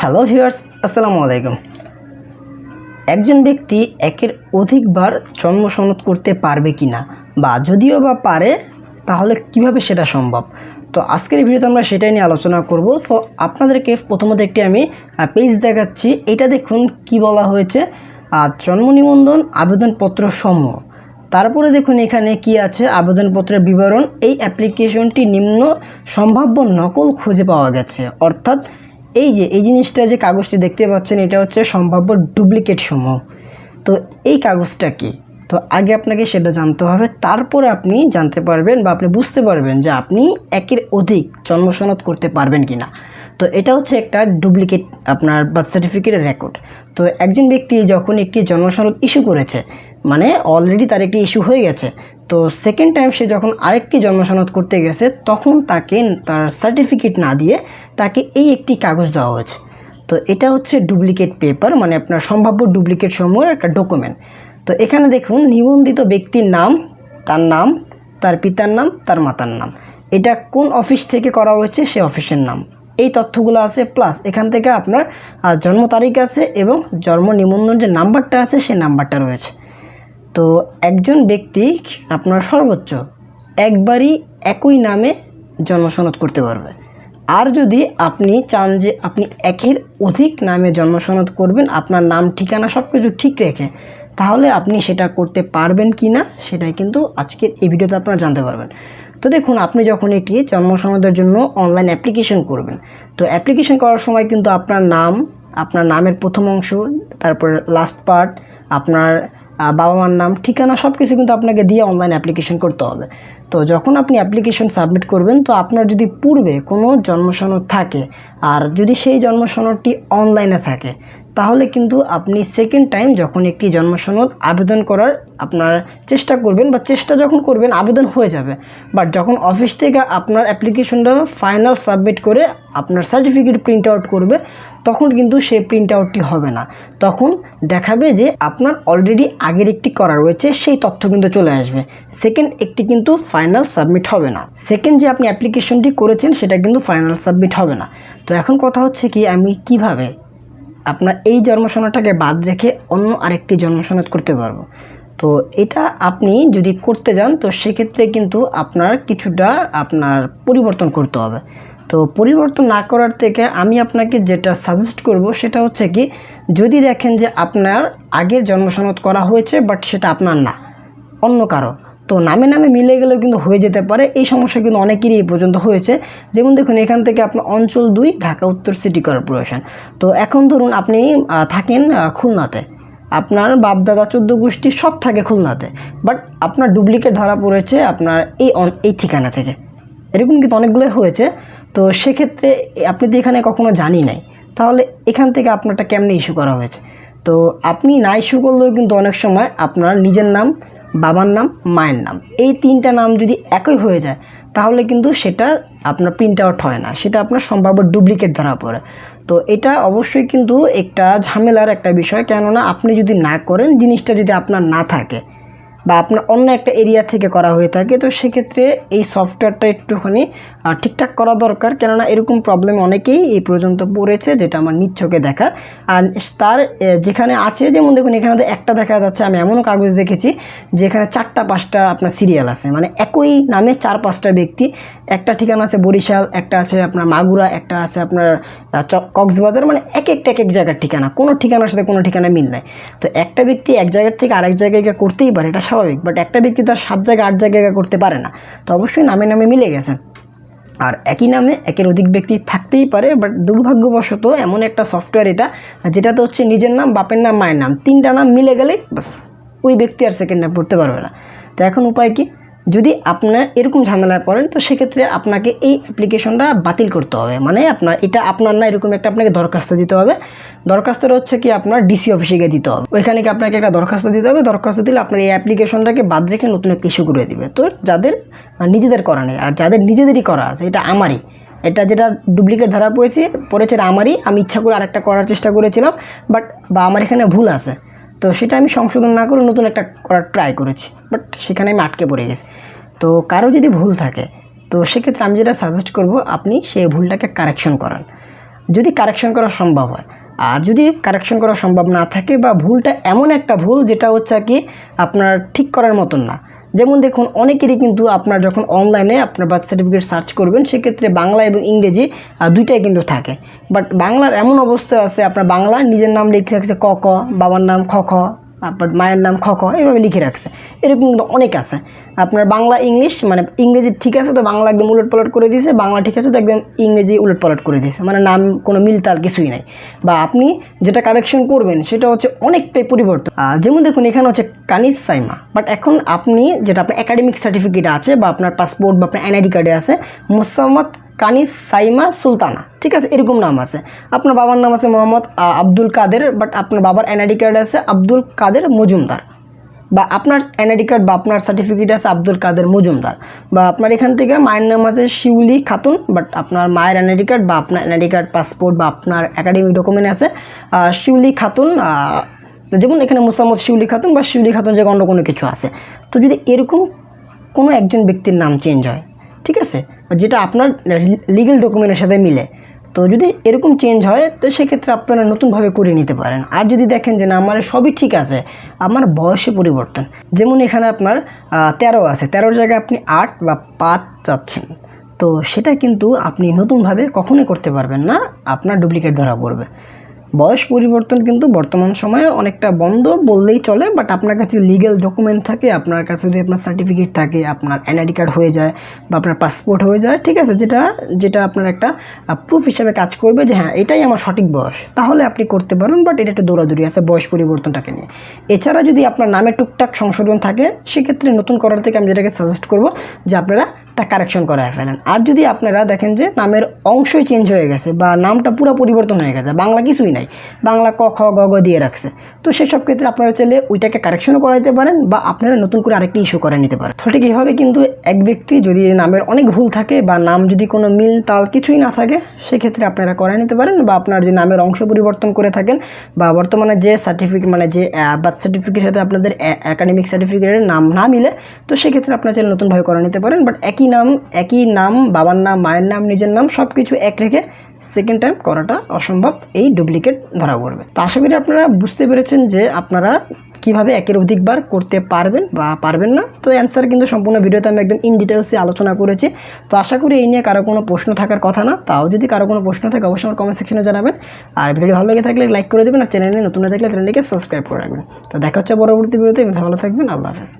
Hello viewers আসসালামু আলাইকুম একজন ব্যক্তি একের অধিকবার জন্ম সনদ করতে পারবে কি না বা যদিও বা পারে, তাহলে কীভাবে সেটা সম্ভব? তো আজকের ভিডিওতে আমরা সেটাই নিয়ে আলোচনা করব। তো আপনাদেরকে প্রথমত একটি আমি পেজ দেখাচ্ছি। এটা দেখুন কি বলা হয়েছে। জন্ম নিবন্ধন, আবেদনপত্র সমূহ। তারপরে দেখুন এখানে কি আছে, আবেদনপত্রের বিবরণ। এই অ্যাপ্লিকেশনটি নিম্ন সম্ভাব্য নকল খুঁজে পাওয়া গেছে। অর্থাৎ এই যে, এই জিনিসটা যে কাগজটি দেখতে পাচ্ছেন, এটা হচ্ছে সম্ভাব্য ডুপ্লিকেট সমূহ। তো এই কাগজটা কি? তো আগে আপনাকে সেটা জানতে হবে, তারপরে আপনি জানতে পারবেন বা আপনি বুঝতে পারবেন যে আপনি একের অধিক জন্মসনদ করতে পারবেন কি না তো এটা হচ্ছে একটা ডুপ্লিকেট আপনার বার্থ সার্টিফিকেটের রেকর্ড তো একজন ব্যক্তি যখন একটি জন্মসনদ ইস্যু করেছে মানে অলরেডি তার একটি ইস্যু হয়ে গেছে, তো সেকেন্ড টাইম সে যখন আরেকটি জন্মসনদ করতে গেছে, তখন তাকে তার সার্টিফিকেট না দিয়ে তাকে এই একটি কাগজ দেওয়া হয়েছে। তো এটা হচ্ছে ডুপ্লিকেট পেপার মানে আপনার সম্ভাব্য ডুপ্লিকেট সমূহের একটা ডকুমেন্ট তো এখানে দেখুন, নিবন্ধিত ব্যক্তির নাম, তার নাম, তার পিতার নাম, তার মাতার নাম। এটা কোন অফিস থেকে করা হয়েছে, সে অফিসের নাম। এই তথ্যগুলো আছে প্লাস এখান থেকে আপনার জন্ম তারিখ আছে এবং জন্ম নিবন্ধন যে নাম্বারটা আছে, সেই নাম্বারটা রয়েছে। তো একজন ব্যক্তি আপনার সর্বোচ্চ একবারই একই নামে জন্মসনদ করতে পারবে। আর যদি আপনি চান যে আপনি একের অধিক নামে জন্মসনদ করবেন, আপনার নাম, ঠিকানা সব কিছু ঠিক রেখে, তাহলে আপনি সেটা করতে পারবেন কি না সেটাই কিন্তু আজকের এই ভিডিওতে আপনারা জানতে পারবেন। তো দেখুন, আপনি যখন একটি জন্মসনদের জন্য অনলাইন অ্যাপ্লিকেশন করবেন, তো অ্যাপ্লিকেশন করার সময় কিন্তু আপনার নাম, আপনার নামের প্রথম অংশ, তারপর লাস্ট পার্ট আপনার বাবা মার নাম, ঠিকানা সব কিছু কিন্তু আপনাকে দিয়ে অনলাইন অ্যাপ্লিকেশন করতে হবে। তো যখন আপনি অ্যাপ্লিকেশন সাবমিট করবেন, তো আপনার যদি পূর্বে কোনো জন্মসনদ থাকে আর যদি সেই জন্মসনদটি অনলাইনে থাকে, তাহলে কিন্তু আপনি সেকেন্ড টাইম যখন একটি জন্মসনদ আবেদন করার আপনার চেষ্টা করবেন বা চেষ্টা যখন করবেন, আবেদন হয়ে যাবে। বাট যখন অফিস থেকে আপনার অ্যাপ্লিকেশনটা ফাইনাল সাবমিট করে আপনার সার্টিফিকেট প্রিন্ট আউট করবে, তখন কিন্তু সেই প্রিন্ট আউটটি হবে না। তখন দেখাবে যে আপনার অলরেডি আগের একটি করা রয়েছে, সেই তথ্য কিন্তু চলে আসবে। সেকেন্ড একটি কিন্তু ফাইনাল সাবমিট হবে না। সেকেন্ড যে আপনি অ্যাপ্লিকেশনটি করেছেন, সেটা কিন্তু ফাইনাল সাবমিট হবে না। তো এখন কথা হচ্ছে কি, আমি কীভাবে আপনার এই জন্মসনদটাকে বাদ রেখে অন্য আরেকটি জন্মসনদ করতে পারব? তো এটা আপনি যদি করতে যান, তো সেক্ষেত্রে কিন্তু আপনার কিছুটা আপনার পরিবর্তন করতে হবে। তো পরিবর্তন না করার থেকে আমি আপনাকে যেটা সাজেস্ট করব, সেটা হচ্ছে কি, যদি দেখেন যে আপনার আগের জন্মসনদ করা হয়েছে বাট সেটা আপনার না, অন্য কারও। তো নামে নামে মিলে গেলেও কিন্তু হয়ে যেতে পারে। এই সমস্যা কিন্তু অনেকেরই এই পর্যন্ত হয়েছে। যেমন দেখুন, এখান থেকে আপনার অঞ্চল দুই, ঢাকা, উত্তর সিটি কর্পোরেশন। তো এখন ধরুন আপনি থাকেন খুলনাতে। আপনার বাপদাদা চোদ্দ গোষ্ঠী সব থাকে খুলনাতে। বাট আপনার ডুপ্লিকেট ধরা পড়েছে আপনার এই এই ঠিকানা থেকে। এরকম কিন্তু অনেকগুলো হয়েছে। তো সেক্ষেত্রে আপনি তো এখানে কখনো জানি নাই। তাহলে এখান থেকে আপনারটা কেমনে ইস্যু করা হয়েছে? তো আপনি না ইস্যু করলেও কিন্তু অনেক সময় আপনার নিজের নাম বাবার নাম, মায়ের নাম। এই তিনটা নাম যদি একই হয়ে যায়, তাহলে কিন্তু সেটা আপনার প্রিন্ট আউট হয় না। সেটা আপনার সম্ভাব্য ডুপ্লিকেট ধরা পড়ে। তো এটা অবশ্যই কিন্তু একটা ঝামেলার একটা বিষয়। কেননা আপনি যদি না করেন, জিনিসটা যদি আপনার না থাকে বা আপনার অন্য একটা এরিয়া থেকে করা হয়ে থাকে, তো সেক্ষেত্রে এই সফটওয়্যারটা একটুখানি ঠিকঠাক করা দরকার। কেননা এরকম প্রবলেম অনেকেই এই পর্যন্ত পড়েছে, যেটা আমার নিচ্ছকে দেখা। আর তার যেখানে আছে, যেমন দেখুন, এখানে একটা দেখা যাচ্ছে, আমি এমনও কাগজ দেখেছি, যেখানে চারটা পাঁচটা আপনার সিরিয়াল আছে। মানে একই নামে চার পাঁচটা ব্যক্তি। একটা ঠিকানা আছে বরিশাল, একটা আছে আপনার মাগুরা, একটা আছে আপনার কক্সবাজার। মানে এক একটা, এক এক জায়গার ঠিকানা। কোনো ঠিকানার সাথে কোনো ঠিকানা মিল নাই। তো একটা ব্যক্তি এক জায়গার থেকে আরেক জায়গায় গিয়ে করতেই পারে, এটা স্বাভাবিক। বাট একটা ব্যক্তি তার সাত জায়গায়, আট জায়গায় গিয়ে করতে পারে না। তো অবশ্যই নামে নামে মিলে গেছে আর একই নামে একের অধিক ব্যক্তি থাকতেই পারে বাট দুর্ভাগ্যবশত এমন একটা সফটওয়্যার এটা যেটাতে হচ্ছে নিজের নাম, বাপের নাম, মায়ের নাম, তিনটা নাম মিলে গেলেই বাস ওই ব্যক্তি আর সেকেন্ড নাম পড়তে পারবে না। তো এখন উপায় কি? যদি আপনার এরকম ঝামেলায় পড়েন, তো সেক্ষেত্রে আপনাকে এই অ্যাপ্লিকেশনটা বাতিল করতে হবে। মানে আপনার এটা আপনার না, এরকম একটা আপনাকে দরখাস্ত দিতে হবে। দরখাস্তটা হচ্ছে কি, আপনার ডিসি অফিসে গিয়ে দিতে হবে। ওইখানে কি আপনাকে একটা দরখাস্ত দিতে হবে। দরখাস্ত দিলে আপনার এই অ্যাপ্লিকেশনটাকে বাদ রেখে নতুন একটা ইস্যু করে দিবে। তো যাদের নিজেদের করা নেই, আর যাদের নিজেদেরই করা আছে, এটা আমারই। এটা যেটা ডুপ্লিকেট ধরা পড়েছে পড়েছে আমারই। আমি ইচ্ছা করে আরেকটা করার চেষ্টা করেছিলাম বাট বা আমার এখানে ভুল আছে। তো সেটা আমি সংশোধন না করে নতুন একটা করার ট্রাই করেছি বাট সেখানে আমি আটকে পড়ে গেছি। তো কারও যদি ভুল থাকে, তো সেক্ষেত্রে আমি যেটা সাজেস্ট করব, আপনি সেই ভুলটাকে কারেকশন করান। যদি কারেকশন করা সম্ভব হয়। আর যদি কারেকশন করা সম্ভব না থাকে বা ভুলটা এমন একটা ভুল যেটা হচ্ছে কি, আপনার ঠিক করার মতন না যেমন দেখুন, অনেকেরই কিন্তু আপনার যখন অনলাইনে আপনার বার্থ সার্টিফিকেট সার্চ করবেন, সেক্ষেত্রে বাংলা এবং ইংরেজি দুইটাই কিন্তু থাকে। বাট বাংলার এমন অবস্থা আছে, আপনার বাংলা নিজের নাম লিখে রাখছে ক ক, বাবার নাম খ খ। আপনার মায়ের নাম খ এইভাবে লিখে রাখছে। এরকম কিন্তু অনেক আছে। আপনার বাংলা, ইংলিশ মানে ইংরেজি ঠিক আছে তো, বাংলা একদম উলট পালট করে দিয়েছে, বাংলা ঠিক আছে তো একদম ইংরেজি উলট পালট করে দিয়েছে। মানে নাম, কোনো মিল তার কিছুই নাই। বা আপনি যেটা কারেকশন করবেন, সেটা হচ্ছে অনেকটাই পরিবর্তন। যেমন দেখুন, এখানে হচ্ছে কানিস সাইমা। বাট এখন আপনি, যেটা আপনার একাডেমিক সার্টিফিকেট আছে, বা আপনার পাসপোর্ট বা আপনার এনআইডি কার্ডে আছে, মোসাম্মদ কানিস সাইমা সুলতানা। ঠিক আছে, এরকম নাম আছে। আপনার বাবার নাম আছে মোহাম্মদ আব্দুল কাদের বাট আপনার বাবার এনআইডি কার্ড আছে আব্দুল কাদের মজুমদার। বা আপনার এনআইডি কার্ড বা আপনার সার্টিফিকেট আছে আব্দুল কাদের মজুমদার। বা আপনার এখান থেকে মায়ের নাম আছে শিউলি খাতুন বাট আপনার মায়ের এনআইডি কার্ড বা আপনার এনআইডি কার্ড পাসপোর্ট বা আপনার একাডেমিক ডকুমেন্ট আছে শিউলি খাতুন যেমন এখানে মুসাম্মদ শিউলি খাতুন বা শিউলি খাতুন যে অন্য কোনো কিছু আছে। তো যদি এরকম কোনো একজন ব্যক্তির নাম চেঞ্জ হয়, ঠিক আছে যেটা আপনার লিগেল ডকুমেন্টের সাথে মিলে। তো যদি এরকম চেঞ্জ হয়, তো সেক্ষেত্রে আপনারা নতুনভাবে করে নিতে পারেন। আর যদি দেখেন যে না আমার সবই ঠিক আছে, আমার বয়সে পরিবর্তন। যেমন এখানে আপনার তেরো আছে। তেরোর জায়গায় আপনি আট বা পাঁচ চাচ্ছেন। তো সেটা কিন্তু আপনি নতুনভাবে কখনোই করতে পারবেন না, আপনার ডুপ্লিকেট ধরা পড়বে। বয়স পরিবর্তন কিন্তু বর্তমান সময়ে অনেকটা বন্ধ বললেই চলে বাট আপনার কাছে লিগ্যাল ডকুমেন্ট থাকে, আপনার কাছে যদি আপনার সার্টিফিকেট থাকে, আপনার এনআইডি কার্ড হয়ে যায় বা আপনার পাসপোর্ট হয়ে যায়, ঠিক আছে, যেটা যেটা আপনার একটা প্রুফ হিসাবে কাজ করবে যে হ্যাঁ এটাই আমার সঠিক বয়স। তাহলে আপনি করতে পারেন বাট এটা একটু দৌড়াদৌড়ি আছে বয়স পরিবর্তনটাকে নিয়ে। এছাড়া যদি আপনার নামে টুকটাক সংশোধন থাকে, সেক্ষেত্রে নতুন করার থেকে আমি যেটাকে সাজেস্ট করব, যে আপনারা একটা কারেকশন করায় ফেলেন। আর যদি আপনারা দেখেন যে নামের অংশই চেঞ্জ হয়ে গেছে বা নামটা পুরো পরিবর্তন হয়ে গেছে, বাংলা কিছুই নাই, বাংলা ক, খ, গ গ দিয়ে রাখছে, তো সেসব ক্ষেত্রে আপনারা চাইলে ওইটাকে কারেকশনও করাইতে পারেন বা আপনারা নতুন করে আরেকটি ইস্যু করে নিতে পারেন। ঠিক এইভাবে কিন্তু এক ব্যক্তি যদি নামের অনেক ভুল থাকে বা নাম যদি কোনো মিল, তাল কিছুই না থাকে, সেক্ষেত্রে আপনারা করে নিতে পারেন বা আপনার যে নামের অংশ পরিবর্তন করে থাকেন বা বর্তমানে যে সার্টিফিকেট মানে যে বার্থ সার্টিফিকেট সাথে আপনাদের একাডেমিক সার্টিফিকেটের নাম না মিলে, তো সেক্ষেত্রে আপনারা চাইলে নতুনভাবে করে নিতে পারেন বাট একই নাম, একই নাম, বাবার নাম, মায়ের নাম, নিজের নাম সব কিছু এক রেখে সেকেন্ড টাইম করাটা অসম্ভব, এই ডুপ্লিকেট ধরা পড়বে। তো আশা করি আপনারা বুঝতে পেরেছেন যে আপনারা কীভাবে একের অধিকবার করতে পারবেন বা পারবেন না। তো অ্যান্সার কিন্তু সম্পূর্ণ ভিডিওতে আমি একদম ইন ডিটেলসে আলোচনা করেছি। তো আশা করি এই নিয়ে কারও কোনো প্রশ্ন থাকার কথা না। তাও যদি কারও কোনো প্রশ্ন থাকে, অবশ্যই আমার কমেন্ট সেকশনে জানাবেন। আর ভিডিও ভালো লেগে থাকলে লাইক করে দেবেন, আর চ্যানেলে নতুন থাকলে চ্যানেলটিকে সাবস্ক্রাইব করে রাখবেন। তো দেখা হচ্ছে পরবর্তী ভিডিওতে, ভালো থাকবেন, আল্লাহ হাফেজ।